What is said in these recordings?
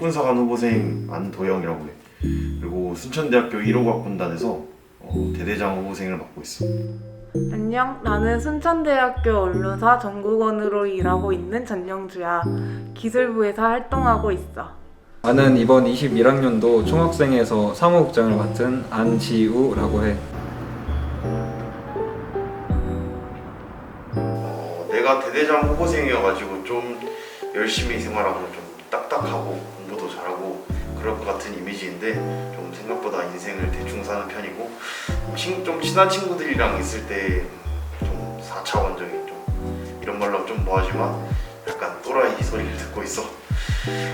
학군사관 후보생 안도영이라고 해. 그리고 순천대학교 1호 학군단에서 어, 대대장 후보생을 맡고 있어. 안녕, 나는 순천대학교 언론사 전국원으로 일하고 있는 전영주야. 기술부에서 활동하고 있어. 나는 이번 21학년도 총학생회에서 사무국장을 맡은 안지우라고 해. 어, 내가 대대장 후보생이어가지고 좀 열심히 생활하고 좀 딱딱하고 그럴 것 같은 이미지인데 좀 생각보다 인생을 대충 사는 편이고 친, 좀 친한 친구들이랑 있을 때 좀 4차원적인 좀 이런 말로 하면 좀 뭐하지만 약간 또라이 소리를 듣고 있어.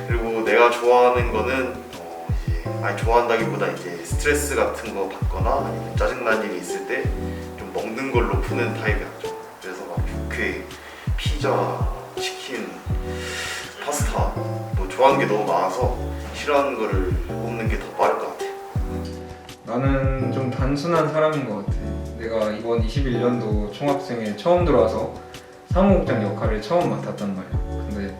그리고 내가 좋아하는 거는 어, 이제 아니 좋아한다기보다 이제 스트레스 같은 거 받거나 아니면 짜증난 일이 있을 때 좀 먹는 걸로 푸는 타입이야. 좀 그래서 막 육회, 피자, 치킨, 파스타. 뭐 좋아하는 게 너무 많아서 싫어하는 거를 뽑는 게 더 빠를 것 같아. 나는 좀 단순한 사람인 것 같아. 내가 이번 21년도 총학생회 처음 들어와서 사무국장 역할을 처음 맡았단 말이야. 근데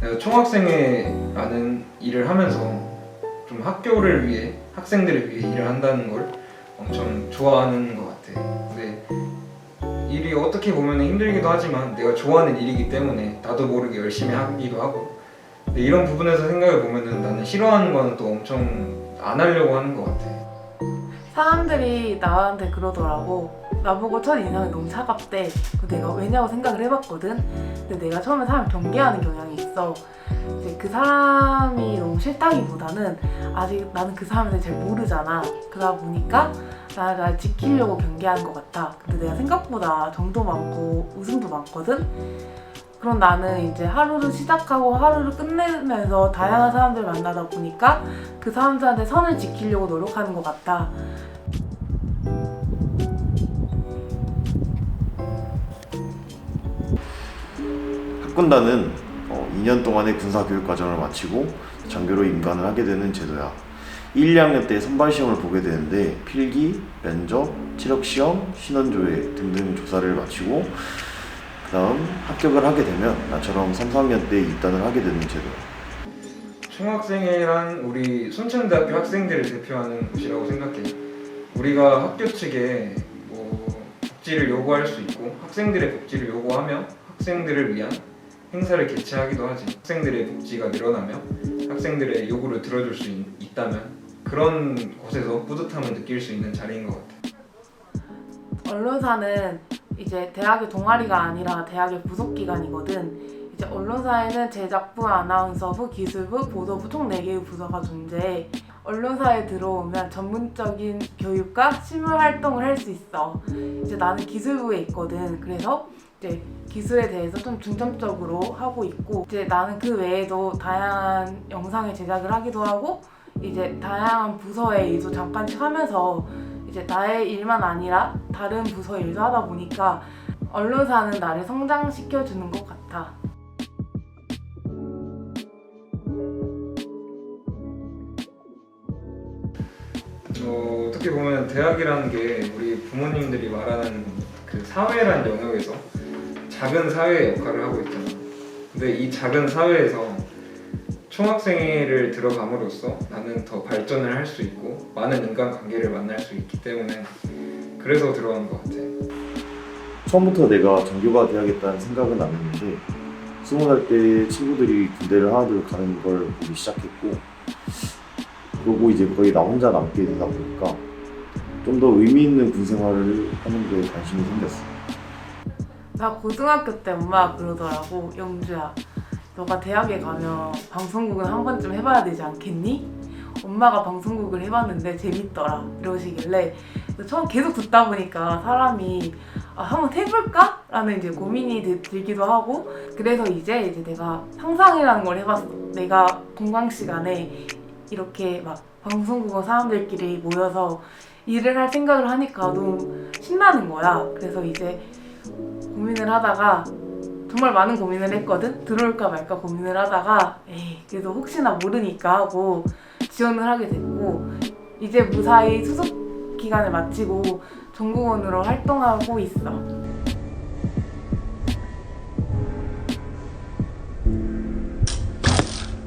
내가 총학생회라는 일을 하면서 좀 학교를 위해 학생들을 위해 일을 한다는 걸 엄청 좋아하는 것 같아. 근데 일이 어떻게 보면 힘들기도 하지만 내가 좋아하는 일이기 때문에 나도 모르게 열심히 하기도 하고 이런 부분에서 생각해 보면은 나는 싫어하는 거는 또 엄청 안 하려고 하는 것 같아. 사람들이 나한테 그러더라고. 나보고 첫 인상이 너무 차갑대. 그 내가 왜냐고 생각을 해봤거든. 근데 내가 처음에 사람 경계하는 경향이 있어. 이제 그 사람이 너무 싫다기보다는 아직 나는 그 사람에 대해 잘 모르잖아. 그러다 보니까 나를 날 지키려고 경계하는 것 같아. 근데 내가 생각보다 정도 많고 웃음도 많거든. 그럼 나는 이제 하루를 시작하고 하루를 끝내면서 다양한 사람들을 만나다 보니까 그 사람들한테 선을 지키려고 노력하는 것 같아. 학군단은 어, 2년 동안의 군사 교육 과정을 마치고 장교로 임관을 하게 되는 제도야. 1, 2학년 때 선발 시험을 보게 되는데 필기, 면접, 체력 시험, 신원조회 등등 조사를 마치고 그 다음 합격을 하게 되면 나처럼 3, 4학년 때 입단을 하게 되는 제도야. 총학생회란 우리 순천대학교 학생들을 대표하는 곳이라고 생각해. 우리가 학교 측에 뭐 복지를 요구할 수 있고 학생들의 복지를 요구하며 학생들을 위한 행사를 개최하기도 하지. 학생들의 복지가 늘어나며 학생들의 요구를 들어줄 수 있, 있다면 그런 곳에서 뿌듯함을 느낄 수 있는 자리인 것 같아. 언론사는 이제 대학의 동아리가 아니라 대학의 부속 기관이거든. 이제 언론사에는 제작부, 아나운서부, 기술부, 보도부 총 4개의 부서가 존재해. 언론사에 들어오면 전문적인 교육과 실무 활동을 할 수 있어. 이제 나는 기술부에 있거든. 그래서 이제 기술에 대해서 좀 중점적으로 하고 있고 이제 나는 그 외에도 다양한 영상을 제작을 하기도 하고 이제 다양한 부서의 일도 잠깐씩 하면서 이제 나의 일만 아니라 다른 부서 일도 하다 보니까 언론사는 나를 성장시켜 주는 것 같아. 어, 어떻게 보면 대학이라는 게 우리 부모님들이 말하는 그 사회란 영역에서 작은 사회의 역할을 하고 있잖아. 근데 이 작은 사회에서 총학생회를 들어감으로써 나는 더 발전을 할 수 있고 많은 인간 관계를 만날 수 있기 때문에 그래서 들어간 것 같아. 처음부터 내가 전교가 돼야겠다는 생각은 안 했는데 스무 살 때 친구들이 군대를 하나둘 가는 걸 보기 시작했고 그러고 이제 거의 나 혼자 남게 되다 보니까 좀 더 의미 있는 군 생활을 하는 데 관심이 생겼어. 나 고등학교 때 엄마가 그러더라고. 영주야, 너가 대학에 가면 방송국은 한 번쯤 해봐야 되지 않겠니? 엄마가 방송국을 해봤는데 재밌더라. 이러시길래 처음 계속 듣다 보니까 사람이 아, 한번 해볼까? 라는 이제 고민이 들- 들기도 하고 그래서 이제 이제 내가 상상이라는 걸 해봤어. 내가 공강 시간에 이렇게 막 방송국어 사람들끼리 모여서 일을 할 생각을 하니까 너무 신나는 거야. 그래서 이제 고민을 하다가 정말 많은 고민을 했거든 들어올까 말까 고민을 하다가 에이 그래도 혹시나 모르니까 하고 지원을 하게 됐고 이제 무사히 수습 기간을 마치고 정국원으로 활동하고 있어.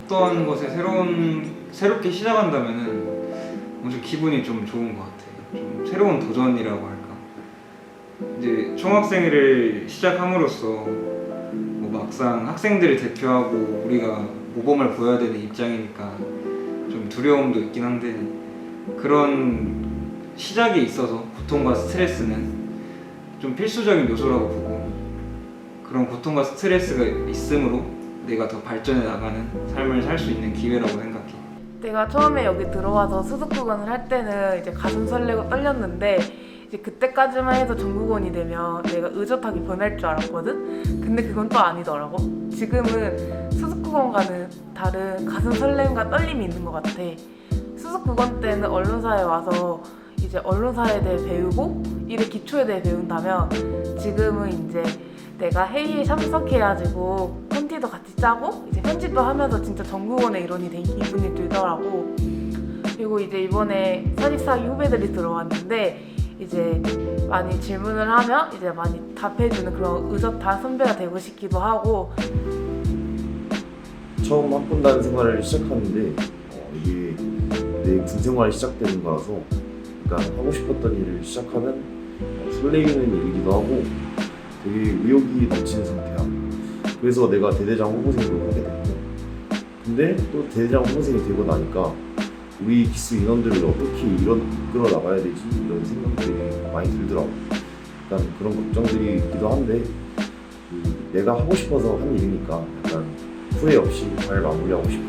어떠한 것에 새로운 새롭게 시작한다면은 엄청 기분이 좀 좋은 것 같아. 좀 새로운 도전이라고 할까. 이제 총학생회를 시작함으로써 뭐 막상 학생들을 대표하고 우리가 모범을 보여야 되는 입장이니까 좀 두려움도 있긴 한데 그런 시작에 있어서 고통과 스트레스는 좀 필수적인 요소라고 보고 그런 고통과 스트레스가 있으므로 내가 더 발전해 나가는 삶을 살 수 있는 기회라고 생각해. 내가 처음에 여기 들어와서 수습 구간을 할 때는 이제 가슴 설레고 떨렸는데 이제 그때까지만 해도 전국원이 되면 내가 의젓하게 변할 줄 알았거든? 근데 그건 또 아니더라고. 지금은 수습구간과는 다른 가슴 설렘과 떨림이 있는 것 같아. 수습구간 때는 언론사에 와서 이제 언론사에 대해 배우고 일의 기초에 대해 배운다면 지금은 이제 내가 회의에 참석해가지고 콘티도 같이 짜고 이제 편집도 하면서 진짜 전국원의 일원이 된 기분이 들더라고. 그리고 이제 이번에 사직사기 후배들이 들어왔는데 이제 많이 질문을 하면 이제 많이 답해주는 그런 의젓한 선배가 되고 싶기도 하고. 처음 학군단 생활을 시작하는데 어, 이게 내군 생활이 시작되는 거라서 그러니까 하고 싶었던 일을 시작하면 어, 설레이는 일이기도 하고 되게 의욕이 넘치는 상태야. 그래서 내가 대대장 후보생도 하게 됐고. 근데 또 대대장 후보생이 되고 나니까 우리 기수 인원들을 어떻게 이런 이끌어 나가야 되지? 이런 생각들이 많이 들더라고. 약간 그런 걱정들이 있기도 한데 그 내가 하고 싶어서 한 일이니까 약간 후회 없이 잘 마무리하고 싶어.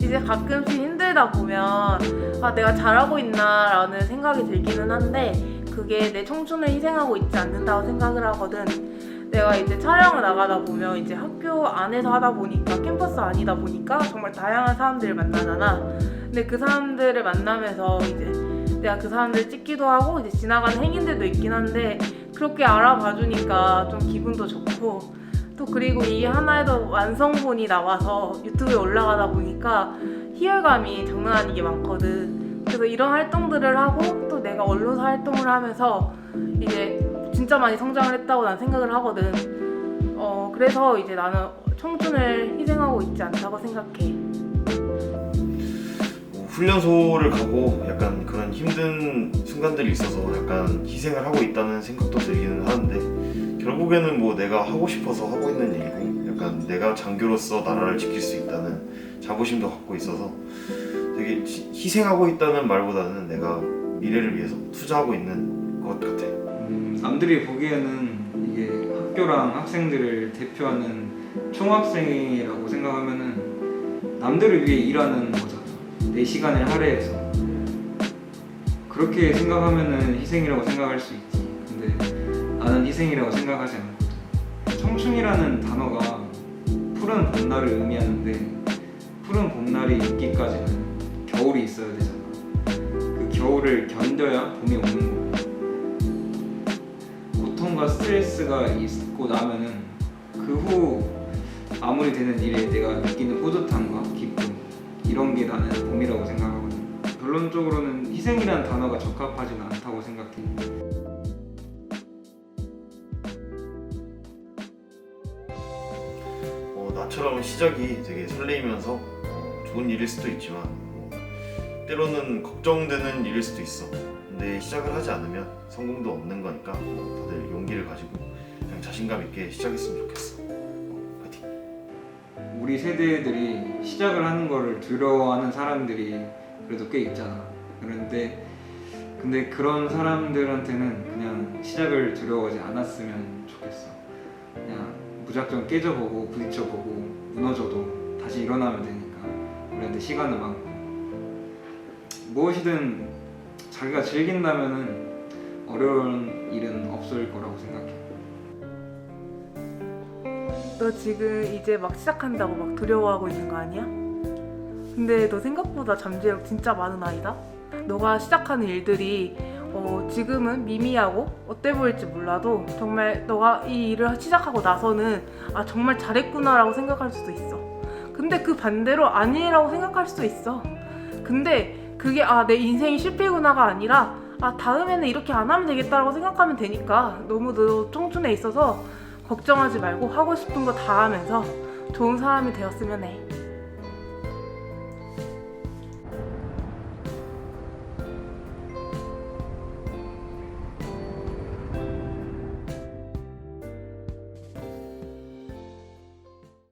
이제 가끔씩 힘들다 보면 아 내가 잘하고 있나라는 생각이 들기는 한데 그게 내 청춘을 희생하고 있지 않는다고 생각을 하거든. 내가 이제 촬영을 나가다 보면 이제 학교 안에서 하다 보니까 캠퍼스 아니다 보니까 정말 다양한 사람들을 만나잖아. 근데 그 사람들을 만나면서 이제 내가 그 사람들을 찍기도 하고 이제 지나가는 행인들도 있긴 한데 그렇게 알아봐 주니까 좀 기분도 좋고 또 그리고 이게 하나의 완성본이 나와서 유튜브에 올라가다 보니까 희열감이 장난 아니게 많거든. 그래서 이런 활동들을 하고 또 내가 언론사 활동을 하면서 이제 진짜 많이 성장을 했다고 난 생각을 하거든. 어, 그래서 이제 나는 청춘을 희생하고 있지 않다고 생각해. 뭐 훈련소를 가고 약간 그런 힘든 순간들이 있어서 약간 희생을 하고 있다는 생각도 들기는 하는데 결국에는 뭐 내가 하고 싶어서 하고 있는 일이고 약간 내가 장교로서 나라를 지킬 수 있다는 자부심도 갖고 있어서 되게 시- 희생하고 있다는 말보다는 내가 미래를 위해서 투자하고 있는 것 같아. 음, 남들이 보기에는 이게 학교랑 학생들을 대표하는 총학생이라고 생각하면은 남들을 위해 일하는 거잖아. 내 시간을 할애해서 그렇게 생각하면은 희생이라고 생각할 수 있지. 근데 나는 희생이라고 생각하지 않거든. 청춘이라는 단어가 푸른 봄날을 의미하는데 푸른 봄날이 있기까지는 겨울이 있어야 되잖아. 그 겨울을 견뎌야 봄이 오는 거고. 고통과 스트레스가 있고 나면은 그후 아무리 되는 일에 내가 느끼는 뿌듯함과 기쁨 이런 게 나는 봄이라고 생각하거든. 결론적으로는 희생이라는 단어가 적합하지는 않다고 생각해. 어, 나처럼 시작이 되게 설레이면서 어, 좋은 일일 수도 있지만 뭐, 때로는 걱정되는 일일 수도 있어. 근데 시작을 하지 않으면 성공도 없는 거니까 뭐, 다들 용기를 가지고 그냥 자신감 있게 시작했으면 좋겠어. 어, 파이팅. 우리 세대들이 시작을 하는 거를 두려워하는 사람들이 그래도 꽤 있잖아. 그런데 근데 그런 사람들한테는 그냥 시작을 두려워하지 않았으면 좋겠어. 그냥 무작정 깨져보고 부딪혀보고 무너져도 다시 일어나면 되니까 우리한테 시간은 많고 무엇이든 자기가 즐긴다면은 어려운 일은 없을 거라고 생각해. 너 지금 이제 막 시작한다고 막 두려워하고 있는 거 아니야? 근데 너 생각보다 잠재력 진짜 많은 아이다. 너가 시작하는 일들이 어, 지금은 미미하고 어때 보일지 몰라도 정말 너가 이 일을 시작하고 나서는 아 정말 잘했구나라고 생각할 수도 있어. 근데 그 반대로 아니라고 생각할 수도 있어. 근데 그게 아 내 인생이 실패구나가 아니라 아 다음에는 이렇게 안 하면 되겠다라고 생각하면 되니까 너무 너 청춘에 있어서 걱정하지 말고 하고 싶은 거 다 하면서 좋은 사람이 되었으면 해.